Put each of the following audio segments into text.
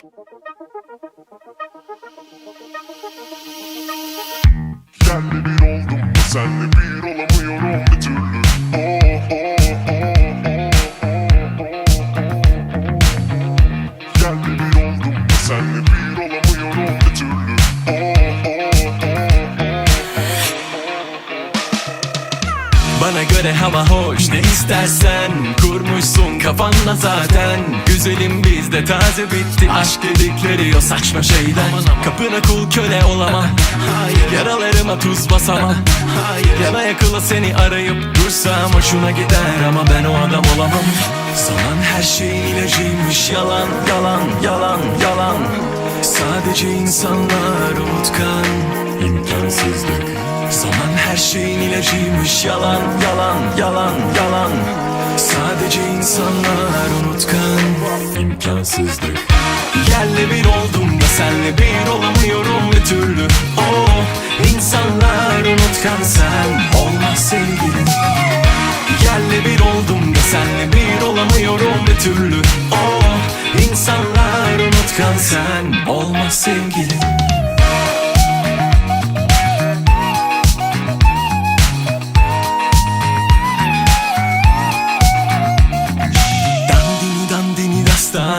Senle bir oldum senle bir olamıyorum. Bir göre hava hoş ne istersen Kurmuşsun kafanda zaten. Güzelim bizde taze bitti Aşk dedikleri o saçma şeyler. Kapına kul köle olamam Yaralarıma tuz basamam. Yana yakıla seni arayıp dursam Hoşuna gider ama ben o adam olamam. Zaman her şeyin ilacıymış Yalan yalan yalan yalan. Sadece insanlar unutkan. İmkansızlık. Zaman her şeyin ilacıymış. Yalan yalan yalan yalan. Sadece insanlar unutkan. İmkansızlık Yerle bir oldum da senle bir olamıyorum bir türlü. Oh insanlar unutkan sen. Olmaz sevgilim. Yerle bir oldum da senle bir olamıyorum bir türlü. Oh insanlar unutkan sen. Olmaz sevgilim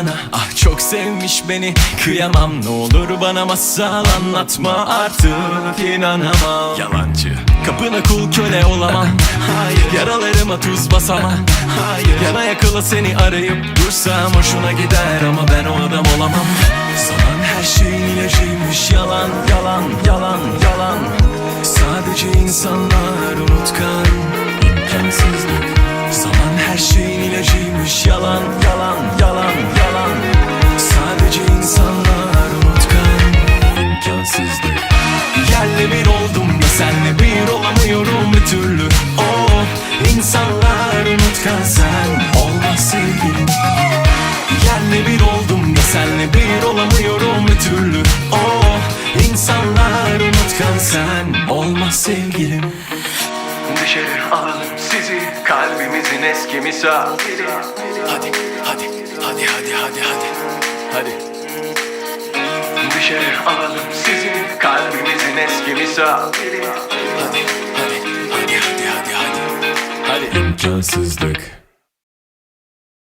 dastana Ah çok sevmiş beni. Kıyamam ne olur bana masal anlatma. Artık inanamam. Yalancı Kapına kul köle olamam. Hayır Yaralarıma tuz basamam Hayır Yana yakıla seni arayıp dursam Hoşuna gider ama ben o adam olamam. Zaman her şeyin ilacıymış. Yalan yalan yalan yalan. Sadece insanlar unutkan. İmkansızlık türlü. Oh insanlar unutkan sen olmaz sevgilim Yerle bir oldum da senle bir olamıyorum bir türlü. Oh insanlar unutkan sen olmaz sevgilim Dışarı alalım sizi kalbimizin eski misafiri Hadi hadi hadi hadi hadi hadi. Hadi. Dışarı alalım sizi kalbimizin eski misafiri Hadi hadi